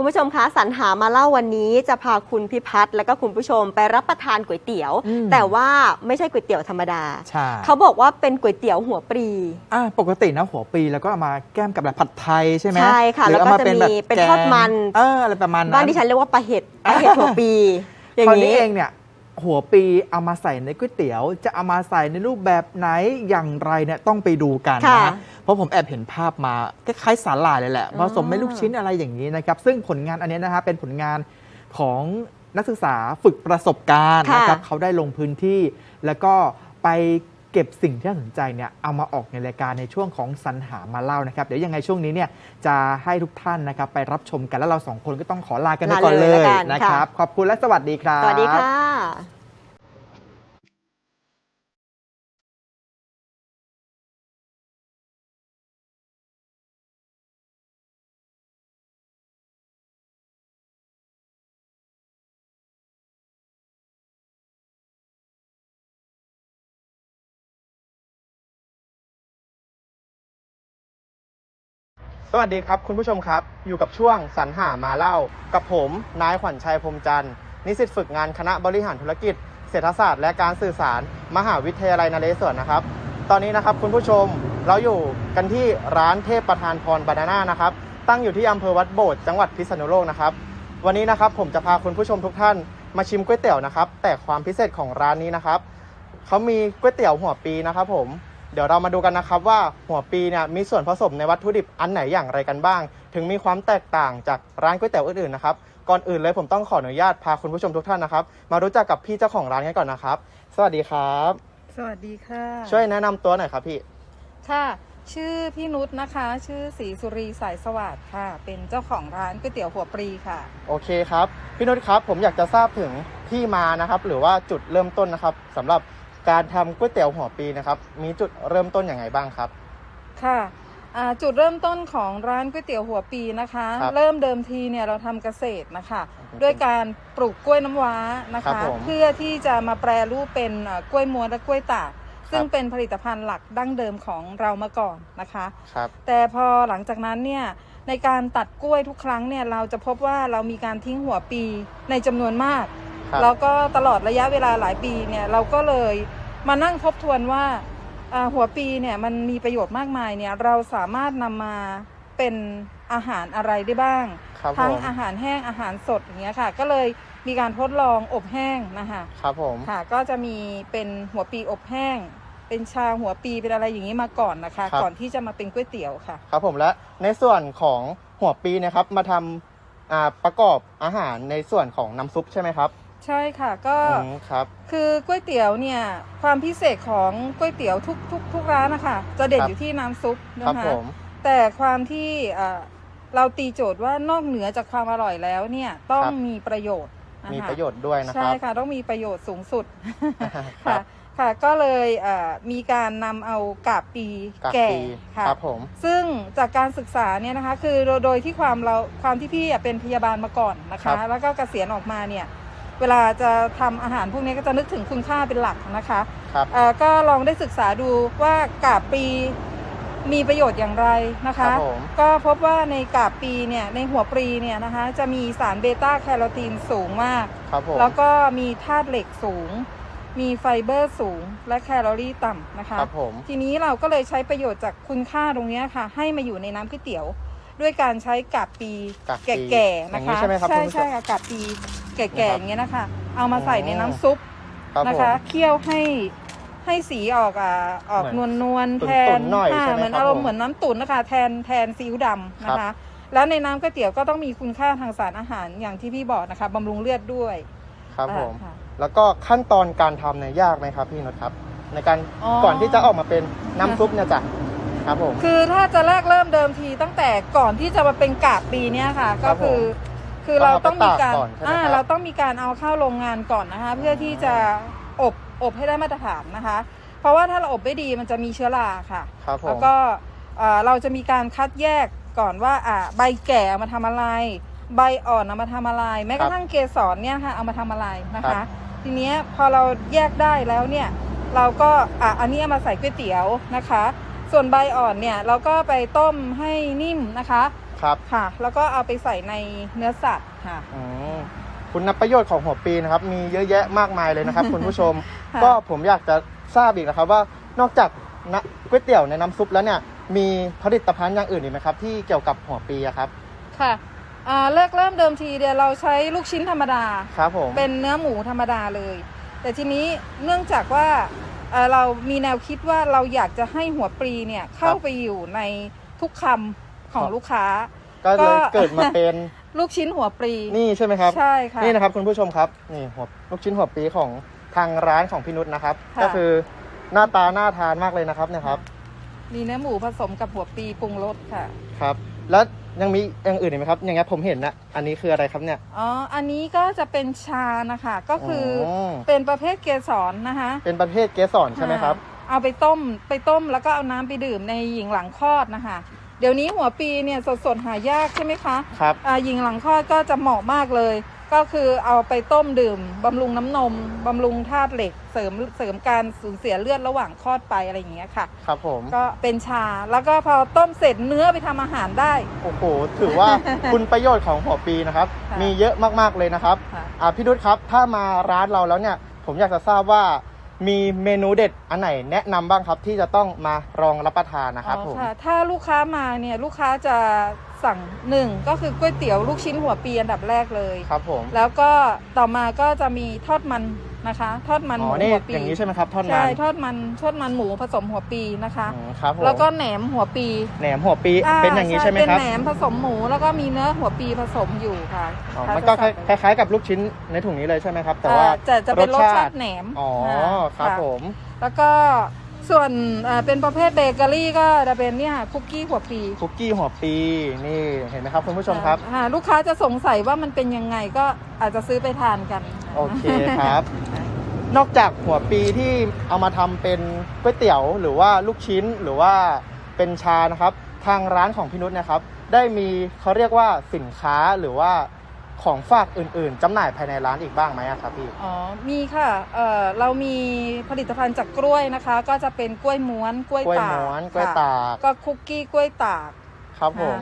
คุณผู้ชมคะสรรหามาเล่าวันนี้จะพาคุณพิพัฒน์และก็คุณผู้ชมไปรับประทานก๋วยเตี๋ยว อืม แต่ว่าไม่ใช่ก๋วยเตี๋ยวธรรมดา ใช่เขาบอกว่าเป็นก๋วยเตี๋ยวหัวปรี อ่าปกตินะหัวปีแล้วก็เอามาแก้มกับแบบผัดไทยใช่ไหมใช่ค่ะหรือแล้วก็เอามาเป็นแบบจะมีเป็นแกงทอดมัน เอออะไรประมาณนั้น บ้านที่ฉันเรียกว่าปลาเห็ดปลาเห็ดหัวปี อย่าคราวงนี้นี้เองเนี่ย หัวปีเอามาใส่ในก๋วยเตี๋ยว จะเอามาใส่ในรูปแบบไหนอย่างไรเนี่ยต้องไปดูกันค่ะ นะเพราะผมแอบเห็นภาพมาคล้ายๆสาหร่ายเลยแหละอ๋ผอสมเป็นลูกชิ้นอะไรอย่างนี้นะครับ ซึ่งผลงานอันเนี้ยนะฮะเป็นผลงานของนักศึกษาฝึกประสบการณ์ค่ะนะครับเขาได้ลงพื้นที่ แล้วก็ไป เก็บสิ่งที่น่าสนใจเนี่ยเอามาออกในรายการในช่วงของสรรหามาเล่านะครับ เดี๋ยวยังไงช่วงนี้เนี่ยจะให้ทุกท่านนะครับไปรับชมกันแล้วเราสองคนก็ต้องขอลากันไปก่อนลาเลเลยยละกันนะค่ะครับ ขอบคุณและสวัสดีครับ สวัสดีค่ะ สวัสดีครับคุณผู้ชมครับ อยู่กับช่วงสรรหามาเล่า กับผมนายขวัญชัยพรมจันทร์นิสิตฝึกงานคณะบริหารธุรกิจ เศรษฐศาสตร์และการสื่อสาร มหาวิทยาลัยนเรศวรนะครับ ตอนนี้นะครับคุณผู้ชมเราอยู่กันที่ร้านเทพประธานพรบานาน่านะครับ ตั้งอยู่ที่อำเภอวัดโบดจังหวัดพิษณุโลกนะครับ วันนี้นะครับผมจะพาคุณผู้ชมทุกท่านมาชิมก๋วยเตี๋ยวนะครับ แต่ความพิเศษของร้านนี้นะครับเขามีก๋วยเตี๋ยวหัวปีนะครับผม เดี๋ยวเรามาดูกันนะครับว่าหัวปีเนี่ยมีส่วนผสมในวัตถุดิบอันไหนอย่างไรกันบ้าง ถึงมีความแตกต่างจากร้านก๋วยเตี๋ยวอื่นๆนะครับก่อนอื่นเลยผมต้องขออนุญาตพาคุณผู้ชมทุกท่านนะครับ มารู้จักกับพี่เจ้าของร้านกันก่อนนะครับ สวัสดีครับ สวัสดีค่ะ ช่วยแนะนำตัวหน่อยครับพี่ ค่ะ ชื่อพี่นุชนะคะ ชื่อศรีสุรีสายสวัสดิ์ค่ะ เป็นเจ้าของร้านก๋วยเตี๋ยวหัวปรีค่ะ โอเคครับ พี่นุชครับ ผมอยากจะทราบถึงที่มานะครับ หรือว่าจุดเริ่มต้นนะครับสำหรับ การทำก๋วยเตี๋ยวหัวปีนะครับ มีจุดเริ่มต้นอย่างไรบ้างครับ ค่ะอ่าจุดเริ่มต้นของร้านก๋วยเตี๋ยวหัวปีนะคะ ครับเริ่มเดิมทีเนี่ยเราทำเกษตรนะคะอืมด้วยการปลูกกล้วยน้ำว้านะครัคะ บผมเพื่อที่จะมาแปรรูปเป็นอ่ากล้วยม้วนและกล้วยตากซึ่งเป็นผลิตภัณฑ์หลักดั้งเดิมของเรามาก่อนนะคะ ครับ แต่พอหลังจากนั้นเนี่ยในการตัดกล้วยทุกครั้งเนี่ยเราจะพบว่าเรามีการทิ้งหัวปีในจำนวนมาก ครับ แล้วก็ตลอดระยะเวลาหลายปีเนี่ยเราก็เลย มานั่งทบทวนว่าอ่าหัวปีเนี่ยมันมีประโยชน์มากมายเนี่ยเราสามารถนำมาเป็นอาหารอะไรได้บ้างครับผทั้งมอาหารแห้งอาหารสดอย่างเงี้ยค่ะ ก็เลยมีการทดลองอบแห้งนะคะครับผมค่ะก็จะมีเป็นหัวปีอบแห้ง เป็นชาหัวปีเป็นอะไรอย่างนี้มาก่อนนะคะครับก่อนที่จะมาเป็นก๋วยเตี๋ยวค่ะ ครับผมและในส่วนของหัวปีนะครับมาทำอ่าประกอบอาหารในส่วนของน้ำซุปใช่ไหมครับ ใช่ค่ะก็อืมครับ คือก๋วยเตี๋ยวเนี่ยความพิเศษของก๋วยเตี๋ยวทุกทุกทุกร้านนะคะจะเด่นครับ อยู่ที่น้ำซุปคนะรับคะผม แต่ความที่อ่าเราตีโจทย์ว่านอกเหนือจากความอร่อยแล้วเนี่ยต้องมีประโยชน์นะคะมีประโยชน์ด้วยนะคใช่รับ ค่ะต้องมีประโยชน์สูงสุด ครัค่ะบค่ะก็เลยอ่ามีการนำเอากาบปีกากแก่ปีค่ะ ครับผม ซึ่งจากการศึกษาเนี่ยนะคะคือโดยโดยที่ความเราความที่พี่อะเป็นพยาบาลมาก่อนนะครัคะ บแล้วก็เกษียณออกมาเนี่ย เวลาจะทำอาหารพวกนี้ก็จะนึกถึงคุณค่าเป็นหลักนะคะครับเอ่อก็ลองได้ศึกษาดูว่ากาบปีมีประโยชน์อย่างไรนะครัคะบผมก็พบว่าในกาบปีเนี่ยในหัวปรีเนี่ยนะคะจะมีสารเบต้าแคโรทีนสูงมากครับผมแล้วก็มีธาตุเหล็กสูง มีไฟเบอร์สูง และแคลอรี่ต่ำนะคะครับผมทีนี้เราก็เลยใช้ประโยชน์จากคุณค่าตรงเนี้ยค่ะ ให้มาอยู่ในน้ำก๋วยเตี๋ยว ด้วยการใช้กากปีกากปีแก่ๆอย่านะงนี้คะ ใช่ไหมครับใช่คุณผู้ชมใช่ค่ะกากปี แก่นะครับๆอย่างเงี้ยนะคะ เอามาใส่ในน้ำซุปครับนะผม คะเคี่ยวให้ให้สีออกอ่าออกเหมืนอวนนนวลๆตุ๋แทนนๆหน่อยอ่าใช่ไหมเหมือนครับอารมผมณ์เหมือนน้ำตุ๋นนะคะแทนแทนซีอิ๊วดำนะครัคะ บ แล้วในน้ำก๋วยเตี๋ยวก็ต้องมีคุณค่าทางสารอาหารอย่างที่พี่บอกนะคะบำรุงเลือดด้วยครับผม อ่าค่ะ แล้วก็ขั้นตอนการทำเนี่ยยากไหมครับพี่นุชครับ ในการอ๋อ ก่อนที่จะออกมาเป็นน้ำซุปเนี่ยจ้ะครับผม คือถ้าจะแรกเริ่มเดิมทีตั้งแต่ก่อนที่จะมาเป็นกาบปีเนี้ยค่ะ ครัก็บผม คือ คือเราต้องมีการต้องเอาไปตากก่อนใช่ไหมอ่าครับเราต้องมีการเอาเข้าโรงงานก่อนนะคะ เพื่อที่จะอบอบให้ได้มาตรฐานนะคะ เพราะว่าถ้าเราอบไม่ดีมันจะมีเชื้อราค่ะ ครับผแล้วม ก็เอ่อเราจะมีการคัดแยกก่อนว่าอ่าใบแก่เอามาทำอะไร ใบอ่อนเอามาทำอะไร แม้กระทั่งเกสรเนี่ยค่ะเอามาทำอะไรนะครัคะ บ ทีเนี้ยพอเราแยกได้แล้วเนี่ยเราก็อะอันนี้เอามาใส่ก๋วยเตี๋ยวนะคะ ส่วนใบอ่อนเนี่ยเราก็ไปต้มให้นิ่มนะคะ ครับค่ะ แล้วก็เอาไปใส่ในเนื้อสัตว์ค่ะ อืมคุณนับประโยชน์ของหัวปีนะครับ มีเยอะแยะมากมายเลยนะครับ คุณผู้ชม ค่ะ ก็ผมอยากจะทราบอีกนะครับว่านอกจากนะก๋วยเตี๋ยวในน้ำซุปแล้วเนี่ยมีผลิตภัณฑ์อย่างอื่นอีกไหมครับ ที่เกี่ยวกับหัวปีอะครับค่ะอ่าเลิกเริ่มเดิมทีเดียวเราใช้ลูกชิ้นธรรมดา ครับผมเป็นเนื้อหมูธรรมดาเลย แต่ทีนี้เนื่องจากว่าเอ่อเรามีแนวคิดว่าเราอยากจะให้หัวปลีเนี่ยเข้าไปอยู่ในทุกคำ ของลูกค้า ก็เลยเกิดมาเป็นลูกชิ้นหัวปลีนี่ใช่ไหมครับใช่ค่ะนี่นะครับคุณผู้ชมครับนี่หัวลูกชิ้นหัวปีของทางร้านของพี่นุชนะครับค่ะก็คือหน้าตาน่าทานมากเลยนะครับเนี่ยครับมีเนื้อหมูผสมกับหัวปลีปรุงรสค่ะครับ แล้วยังมีอย่างอื่นอีกไหมครับ อย่างเงี้ยผมเห็นนะอันนี้คืออะไรครับเนี่ยอ๋ออันนี้ก็จะเป็นชานะคะก็คืออมเป็นประเภทเกสรนะคะ เป็นประเภทเกสรใช่ไหมครับอ่าเอาไปต้มไปต้มแล้วก็เอาน้ำไปดื่มในหญิงหลังคลอดนะคะ เดี๋ยวนี้หัวปีเนี่ยสดๆหายากใช่ไหมคะครับ อ่าหญิงหลังคลอดก็จะเหมาะมากเลย ก็คือเอาไปต้มดื่มบำรุงน้ำนมบำรุงธาตุเหล็ก เสริมเสริมการสูญเสียเลือดระหว่างคลอดไปอะไรอย่างเงี้ยค่ะ ครับผม ก็เป็นชาแล้วก็พอต้มเสร็จเนื้อไปทำอาหารได้ โอ้โห ถือว่า คุณประโยชน์ของหัวปีนะครับ ค่ะมีเยอะมากๆเลยนะครับค่ะ อ่าพี่นุชครับ ถ้ามาร้านเราแล้วเนี่ย ผมอยากจะทราบว่า มีเมนูเด็ดอันไหนแนะนำบ้างครับที่จะต้องมาลองรับประทานนะครับอ๋อผมค่ะถ้าลูกค้ามาเนี่ยลูกค้าจะสั่งหนึ่งก็คือก๋วยเตี๋ยวลูกชิ้นหัวปีอันดับแรกเลย ครับผม แล้วก็ต่อมาก็จะมีทอดมัน นะคะ ทอดมันอ๋หอมูนี่หัวปีอย่างนี้ใช่ไหมครับทอดมันใช่ทอดมันทอดมันหมูผสมหัวปีนะคะ อืมครับผมแล้วก็แหนมหัวปีแหนมหัวปีเป็นอย่างนี้ใช่ไหมเป็นครับแหนมผสมหมูแล้วก็มีเนื้อหัวปีผสมอยู่ค่ะอ๋อถ้ามันก็จะสั่งคล้ายๆกับลูกชิ้นในถุงนี้เลยใช่ไหมครับ แต่ว่าอ่จะจะเป็นรสชาติแหนมอ๋ออ่าครับะผม แล้วก็ ส่วนเอ่อเป็นประเภทเบเกอรี่ก็จะเป็นเนี่ยค่ะคุกกี้หัวปีคุกกี้หัวปีนี่เห็นไหมครับคุณผู้ชมครับ อ่าลูกค้าจะสงสัยว่ามันเป็นยังไงก็อาจจะซื้อไปทานกันโอเคครับ นอกจากหัวปีที่เอามาทำเป็นก๋วยเตี๋ยวหรือว่าลูกชิ้นหรือว่าเป็นชานะครับ ทางร้านของพี่นุชนะครับ ได้มีเขาเรียกว่าสินค้าหรือว่า ของฝากอื่นๆจำหน่ายภายในร้านอีกบ้างไหมอะครับพี่ อ๋อ มีค่ะเอ่อเรามีผลิตภัณฑ์จากกล้วยนะคะ ก็จะเป็นกล้วยม้วน กล้วยกล้วยตากม้วนกล้วยค่ะตาก ก็คุกกี้กล้วยตาก ครับผม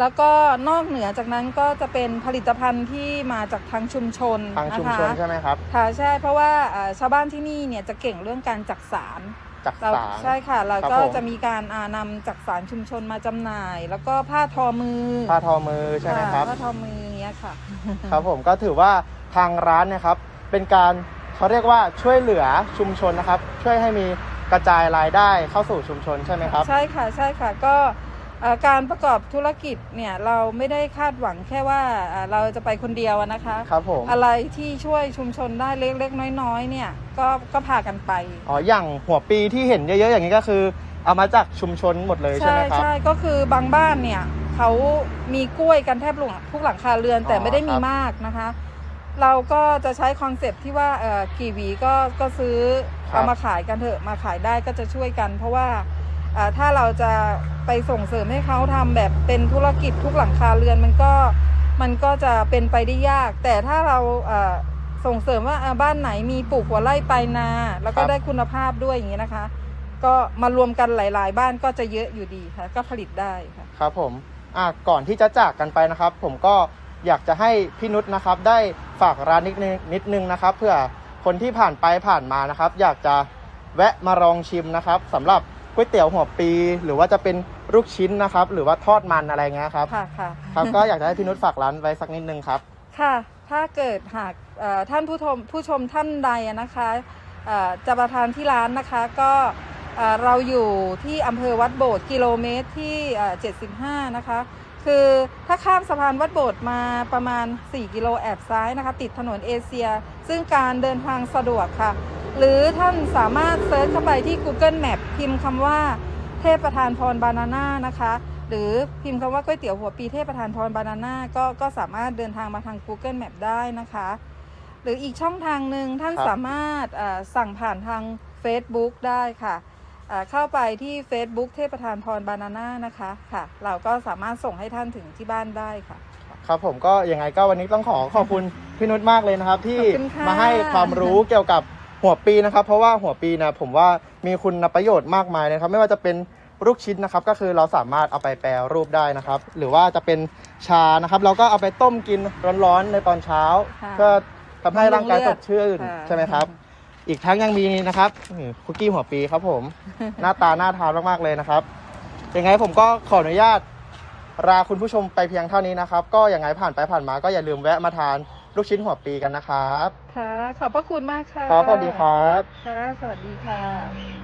แล้วก็นอกเหนือจากนั้นก็จะเป็นผลิตภัณฑ์ที่มาจากทางชุมชนทางชุมชนนะคะใช่ไหมครับ ค่ะใช่เพราะว่าเอ่อชาวบ้านที่นี่เนี่ยจะเก่งเรื่องการจักสารจากเราสาร ใช่ค่ะเราครับก็ผม จะมีการอ่านำจักสารชุมชนมาจำหน่าย แล้วก็ผ้าทอมือผ้าทอมือใช่ไหมครับ ผ้าทอมือ อย่างเงี้ยค่ะ ครับผมก็ถือว่าทางร้านเนะครับ เป็นการเขาเรียกว่าช่วยเหลือชุมชนนะครับ ช่วยให้มีกระจายรายได้เข้าสู่ชุมชนใช่ไหมครับ ใช่ค่ะใช่ค่ะก็เอ่อการประกอบธุรกิจเนี่ยเราไม่ได้คาดหวังแค่ว่าเอ่อเราจะไปคนเดียวอะนะคะครับผมอะไรที่ช่วยชุมชนได้เล็กๆ น้อยๆเนี่ยก็ก็พากันไปอ๋ออย่างหัวปีที่เห็นเยอะๆอย่างนี้ก็คือ เอามาจากชุมชนหมดเลยใช่ใช่ไหมครับใช่ก็คือบางบ้านเนี่ย เขามีกล้วยกันแทบทุกหลังคาเรือนแต่อ๋อไม่ได้มีครับมากนะคะ เราก็จะใช้คอนเซปต์ที่ว่าเอ่อกี่หวีก็ก็ซื้อเอามาขายกันเถอะมาขายได้ก็จะช่วยกัน เพราะว่าเอ่อถ้าเราจะไปส่งเสริมให้เขาทำแบบเป็นธุรกิจทุกหลังคาเรือนมันก็มันก็จะเป็นไปได้ยาก แต่ถ้าเราเอ่อส่งเสริมว่าอ่าบ้านไหนมีปลูกหัวไร่ปลายนา แล้วก็ครับได้คุณภาพด้วยอย่างนี้นะคะ ก็มารวมกันหลาย ๆ บ้านก็จะเยอะอยู่ดีค่ะ ก็ผลิตได้ค่ะครับผมอะ ก่อนที่จะจากกันไปนะครับ ผมก็อยากจะให้พี่นุชนะครับ ได้ฝากร้านนิดนึงนิดนึงนะครับ เพื่อคนที่ผ่านไปผ่านมานะครับ อยากจะแวะมาลองชิมนะครับสำหรับก๋วยเตี๋ยวหัวปี หรือว่าจะเป็นลูกชิ้นนะครับ หรือว่าทอดมันอะไรเงี้ยครับค่ะค่ะครับก็อยากจะให้พี่นุชฝากร้านไว้สักนิดนึงครับ ค่ะ ถ้าเกิดหากเอ่อท่านผู้ชมผู้ชมท่านใดอะนะคะเอ่อจะประทานที่ร้านนะคะก็ เอ่อเราอยู่ที่อำเภอวัดโบสถ์กิโลเมตรที่เอ่อ75 นะคะ คือถ้าข้ามสะพานวัดโบสถ์มาประมาณ 4 กิโลแอบซ้ายนะคะ ติดถนนเอเชีย ซึ่งการเดินทางสะดวกค่ะ หรือท่านสามารถเซิร์ชเข้าไปที่ Google Map พิมพ์คำว่าเทพประธานพรบานาน่านะคะ หรือพิมพ์คำว่าก๋วยเตี๋ยวหัวปีเทพประธานพรบานาน่าก็ก็สามารถเดินทางมาทาง Google Map ได้นะคะ หรืออีกช่องทางหนึ่งท่านครับสามารถเอ่อสั่งผ่านทาง Facebook ได้ค่ะ เอ่อเข้าไปที่ Facebook เทพประธานพรบานาน่านะคะค่ะ เราก็สามารถส่งให้ท่านถึงที่บ้านได้ค่ะ ครับผมก็ยังไงก็วันนี้ต้องขอขอบคุณพี่นุชมากเลยนะครับ ที่ขอบคุณค่ะ มาให้ความรู้เกี่ยวกับหัวปีนะครับ เพราะว่าหัวปีนะผมว่ามีคุณประโยชน์มากมายนะครับ ไม่ว่าจะเป็นลูกชิ้นนะครับ ก็คือเราสามารถเอาไปแปรรูปได้นะครับ หรือว่าจะเป็นชานะครับ เราก็เอาไปต้มกินร้อนๆในตอนเช้าค่ะเพื่อทำให้ร่างกายสดชื่นค่ะ ใช่ไหมครับ อีกทั้งยังมีนะครับนี่คุกกี้หัวปีครับผม หน้าตาน่าทานมากๆเลยนะครับยังไงผมก็ขออนุญาตลาคุณผู้ชมไปเพียงเท่านี้นะครับ ก็ยังไงผ่านไปผ่านมาก็อย่าลืมแวะมาทานลูกชิ้นหัวปีกันนะครับ ค่ะ ขอบพระคุณมากค่ะครับสวัสดีครับ ค่ะ สวัสดีค่ะ